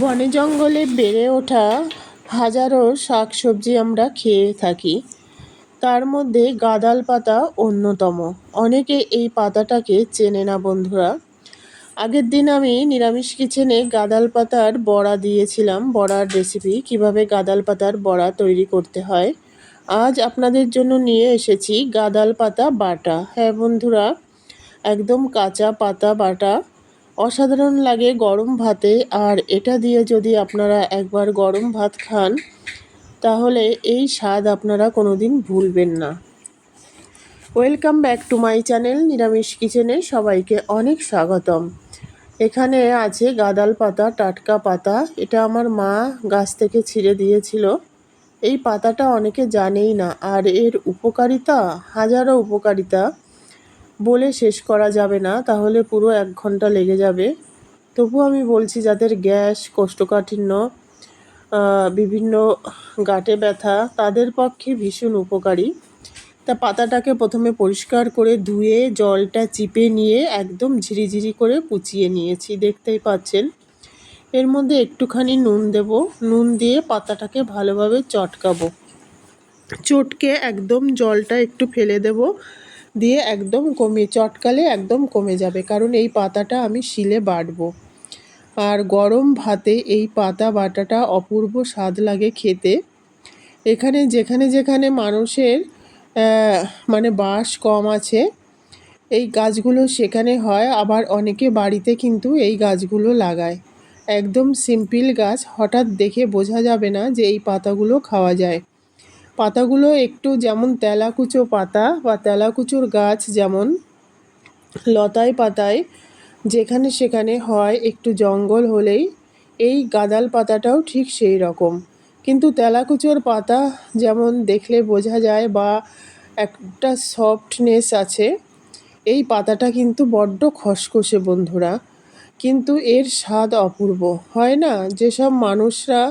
বনে জঙ্গলে বেড়ে ওঠা হাজারো শাক সবজি আমরা খেয়ে থাকি। তার মধ্যে গাদাল পাতা অন্যতম। অনেকে এই পাতাটাকে চেনে না বন্ধুরা। আগের দিন আমি নিরামিষ কিচেনে গাদাল পাতার বড়া দিয়েছিলাম, বড়ার রেসিপি কীভাবে গাদাল পাতার বড়া তৈরি করতে হয়। আজ আপনাদের জন্য নিয়ে এসেছি গাদাল পাতা বাটা। হ্যাঁ বন্ধুরা, একদম কাঁচা পাতা বাটা। অসাধারণ লাগে গরম ভাতে। আর এটা দিয়ে যদি আপনারা একবার গরম ভাত খান, তাহলে এই স্বাদ আপনারা কোনোদিন ভুলবেন না। Welcome back to my channel নিরামিষ কিচেনে সবাইকে অনেক স্বাগতম। এখানে আছে গাদাল পাতা, টাটকা পাতা। এটা আমার মা গাছ থেকে ছিঁড়ে দিয়েছিল। এই পাতাটা অনেকে জানেই না। আর এর উপকারিতা, হাজারো উপকারিতা। বলে শেষ করা যাবে না, তাহলে পুরো এক ঘণ্টা লেগে যাবে। তবু আমি বলছি, যাদের গ্যাস কোষ্ঠকাঠিন্য বিভিন্ন গাঁটে ব্যথা, তাদের পক্ষে ভীষণ উপকারী। তা পাতাটাকে প্রথমে পরিষ্কার করে ধুয়ে, জলটা চিপে নিয়ে একদম ঝিরিঝিরি করে কুচিয়ে নিয়েছি, দেখতেই পাচ্ছেন। এর মধ্যে একটুখানি নুন দেব। নুন দিয়ে পাতাটাকে ভালোভাবে চটকাবো। চটকে একদম জলটা একটু ফেলে দেব। দিয়ে একদম কমে, চটকালে একদম কমে যাবে। কারণ এই পাতাটা আমি শিলে বাটবো। আর গরম ভাতে এই পাতা বাটাটা অপূর্ব স্বাদ লাগে খেতে। এখানে যেখানে যেখানে মানুষের মানে বাস কম আছে, এই গাছগুলো সেখানে হয়। আবার অনেকে বাড়িতে কিন্তু এই গাছগুলো লাগায়। একদম সিম্পল গাছ, হঠাৎ দেখে বোঝা যাবে না যে এই পাতাগুলো খাওয়া যায়। পাতাগুলো একটু যেমন তেলাকুচো পাতা বা তেলাকুচোর গাছ যেমন লতায় পাতায়, যেখানে সেখানে হয় একটু জঙ্গল হলেই, এই গাদাল পাতাটাও ঠিক সেই রকম। কিন্তু তেলাকুচোর পাতা যেমন দেখলে বোঝা যায় বা একটা সফটনেস আছে, এই পাতাটা কিন্তু বড্ড খসখসে বন্ধুরা। কিন্তু এর স্বাদ অপূর্ব, হয় না? যেসব মানুষরা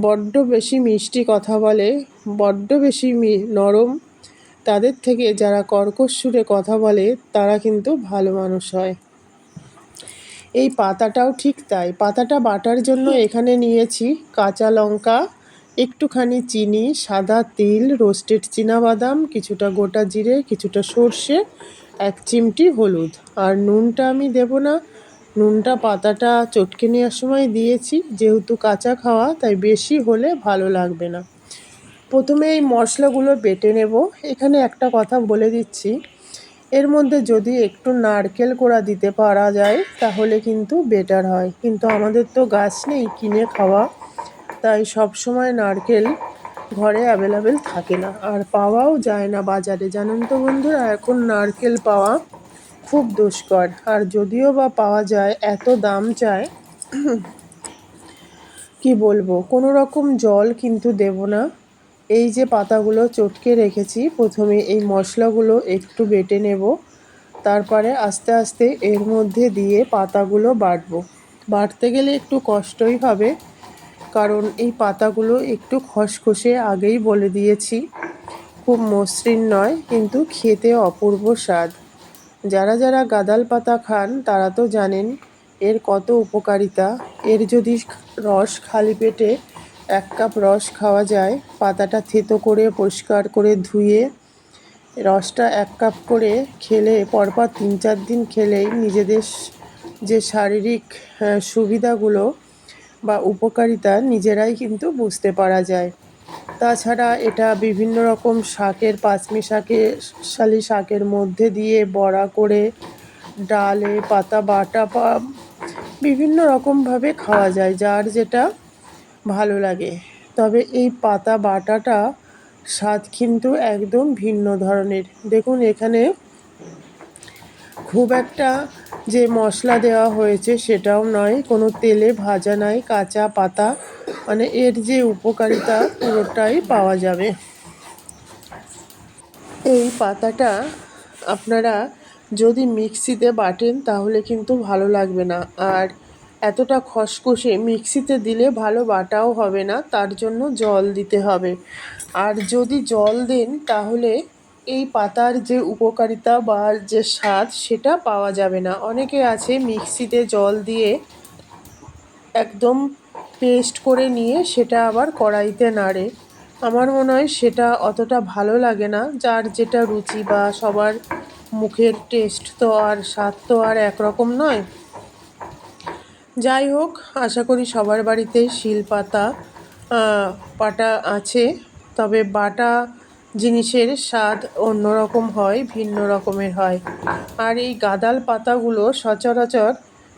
বড্ড বেশি মিষ্টি কথা বলে, বড্ড বেশি নরম। তাদের থেকে যারা কর্কশ সুরে কথা বলে, তারা কিন্তু ভালো মানুষ হয়। এই পাতাটাও ঠিক তাই। পাতাটা বাটার জন্য এখানে নিয়েছি কাঁচা লঙ্কা, একটুখানি চিনি, সাদা তিল, রোস্টেড বাদাম কিছুটা গোটা জিরে, কিছুটা সর্ষে, এক চিমটি হলুদ। আর নুনটা আমি দেব না নুনটা, পাতাটা চটকে নেওয়ার সময় দিয়েছি। যেহেতু কাঁচা খাওয়া, তাই বেশি হলে ভালো লাগবে না। প্রথমে এই মশলাগুলো বেটে নেব। এখানে একটা কথা বলে দিচ্ছি। এর মধ্যে যদি একটু নারকেল কোড়া দিতে পারা যায়, তাহলে কিন্তু বেটার হয়। কিন্তু আমাদের তো গাছ নেই কিনে খাওয়া, তাই সব সময় নারকেল ঘরে অ্যাভেলেবেল থাকে না। আর পাওয়াও যায় না বাজারে। জানেন তো বন্ধুরা, এখন নারকেল পাওয়া খুব দুষ্কর। আর যদিও বা পাওয়া যায়, এত দাম চায়, কি বলব? কোনো রকম জল কিন্তু দেব না। এই যে পাতাগুলো চটকে রেখেছি, প্রথমে এই মশলাগুলো একটু বেটে নেব। তারপরে আস্তে আস্তে এর মধ্যে দিয়ে পাতাগুলো বাটবো। বাটতে গেলে একটু কষ্টই হবে, কারণ এই পাতাগুলো একটু খসখসে আগেই বলে দিয়েছি। খুব মসৃণ নয়, কিন্তু খেতে অপূর্ব স্বাদ। যারা যারা গাদাল পাতা খান, তারা তো জানেন এর কত উপকারিতা। এর যদি রস খালি পেটে এক কাপ রস খাওয়া যায়, পাতাটা থেতো করে, পরিষ্কার করে ধুয়ে, রসটা এক কাপ করে খেলে, পরপর তিন চার দিন খেলেই নিজেদের যে শারীরিক সুবিধাগুলো বা উপকারিতা নিজেরাই কিন্তু বুঝতে পারা যায়। তাছাড়া এটা বিভিন্ন রকম শাকের, পাঁচমি শাকে, শালি শাকের মধ্যে দিয়ে বড়া করে ডালে, পাতা, বাটা, পা, বিভিন্ন রকমভাবে খাওয়া যায়, যার যেটা ভালো লাগে। তবে এই পাতা, বাটাটা স্বাদ কিন্তু একদম ভিন্ন ধরনের। দেখুন, এখানে খুব একটা যে মশলা দেওয়া হয়েছে সেটাও নয়, কোনো তেলে ভাজা নাই, কাঁচা পাতা মানে এর যে উপকারিতা পুরোটাই পাওয়া যাবে। এই পাতাটা আপনারা যদি মিক্সিতে বাটেন তাহলে কিন্তু ভালো লাগবে না। আর এতটা খসখসে মিক্সিতে দিলে ভালো বাটাও হবে না, তার জন্য জল দিতে হবে। আর যদি জল দেন তাহলে এই পাতার যে উপকারিতা বা যে স্বাদ সেটা পাওয়া যাবে না। অনেকে আছে মিক্সিতে জল দিয়ে একদম পেস্ট করে নিয়ে সেটা আবার কড়াইতে নাড়ে। আমার মনে হয় সেটা অতটা ভালো লাগে না। যার যেটা রুচি বা সবার মুখের টেস্ট তো আর স্বাদ তো আর একরকম নয়। যাই হোক, আশা করি সবার বাড়িতেই শিল পাতা পাটা আছে। তবে বাটা জিনিসের স্বাদ অন্যরকম হয়, ভিন্ন রকমের হয়। আর এই গাদাল পাতাগুলো সচরাচর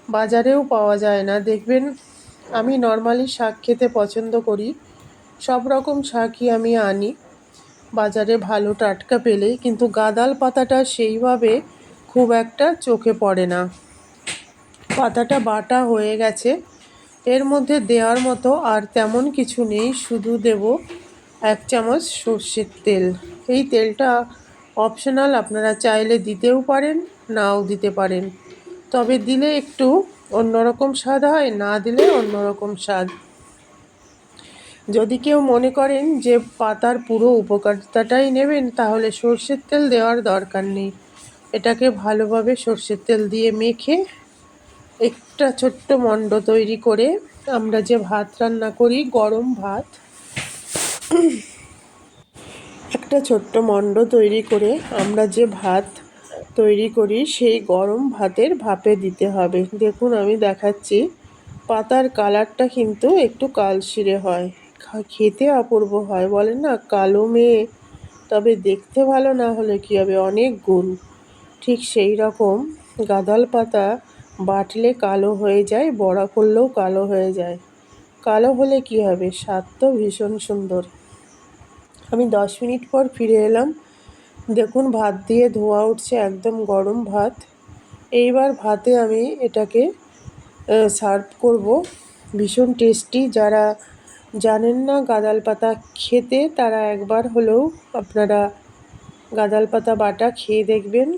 বাজারেও পাওয়া যায় না। দেখবেন আমি নর্মালি শাক খেতে পছন্দ করি। সব রকম শাকই আমি আনি। বাজারে ভালো টাটকা পেলেই, কিন্তু গাদাল পাতাটা সেইভাবে খুব একটা চোখে পড়ে না। পাতাটা বাটা হয়ে গেছে। এর মধ্যে দেওয়ার মতো আর তেমন কিছু নেই, শুধু দেব এক চামচ সর্ষের তেল। এই তেলটা অপশনাল আপনারা চাইলে দিতেও পারেন, নাও দিতে পারেন। তবে দিলে একটু অন্যরকম স্বাদ হয়, না দিলে অন্যরকম স্বাদ। যদি কেউ মনে করেন যে পাতার পুরো উপকারিতাটাই নেবেন, তাহলে সর্ষের তেল দেওয়ার দরকার নেই। এটাকে ভালোভাবে সর্ষের তেল দিয়ে মেখে একটা ছোট্ট মণ্ড তৈরি করে আমরা যে ভাত রান্না করি, গরম ভাত, একটা ছোট্ট মণ্ড তৈরি করে আমরা যে ভাত তৈরি করি, সেই গরম ভাতের ভাপে দিতে হবে। দেখুন, আমি দেখাচ্ছি। পাতার কালারটা কিন্তু একটু কালশিরে হয়। খেতে অপূর্ব হয়। বলেন না, কালো মেয়ে। তবে দেখতে ভালো না হলে কী হবে? অনেক গুণ। ঠিক সেই রকম গাদাল পাতা বাটলে কালো হয়ে যায়, বড়া করলেও কালো হয়ে যায়। কালো হলে কি হবে? স্বাদ তো ভীষণ সুন্দর। আমি দশ মিনিট পর ফিরে এলাম। দেখুন, ভাত দিয়ে ধোয়া উঠছে একদম গরম ভাত। এইবার ভাতে আমি এটাকে সার্ভ করব। ভীষণ টেস্টি। যারা জানেন না গাদাল পাতা খেতে, তারা একবার হলেও আপনারা গাদাল পাতা বাটা খেয়ে দেখবেন।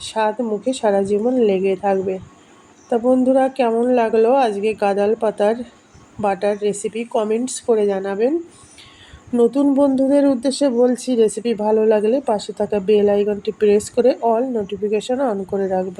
স্বাদ মুখে সারা জীবন লেগে থাকবে। তা বন্ধুরা, কেমন লাগল আজকে গাদাল পাতার বাটার রেসিপি? কমেন্টস করে জানাবেন। নতুন বন্ধুদের উদ্দেশ্যে বলছি রেসিপি ভালো লাগলে পাশে থাকা বেল আইকনটি প্রেস করে অল নোটিফিকেশান অন করে রাখবেন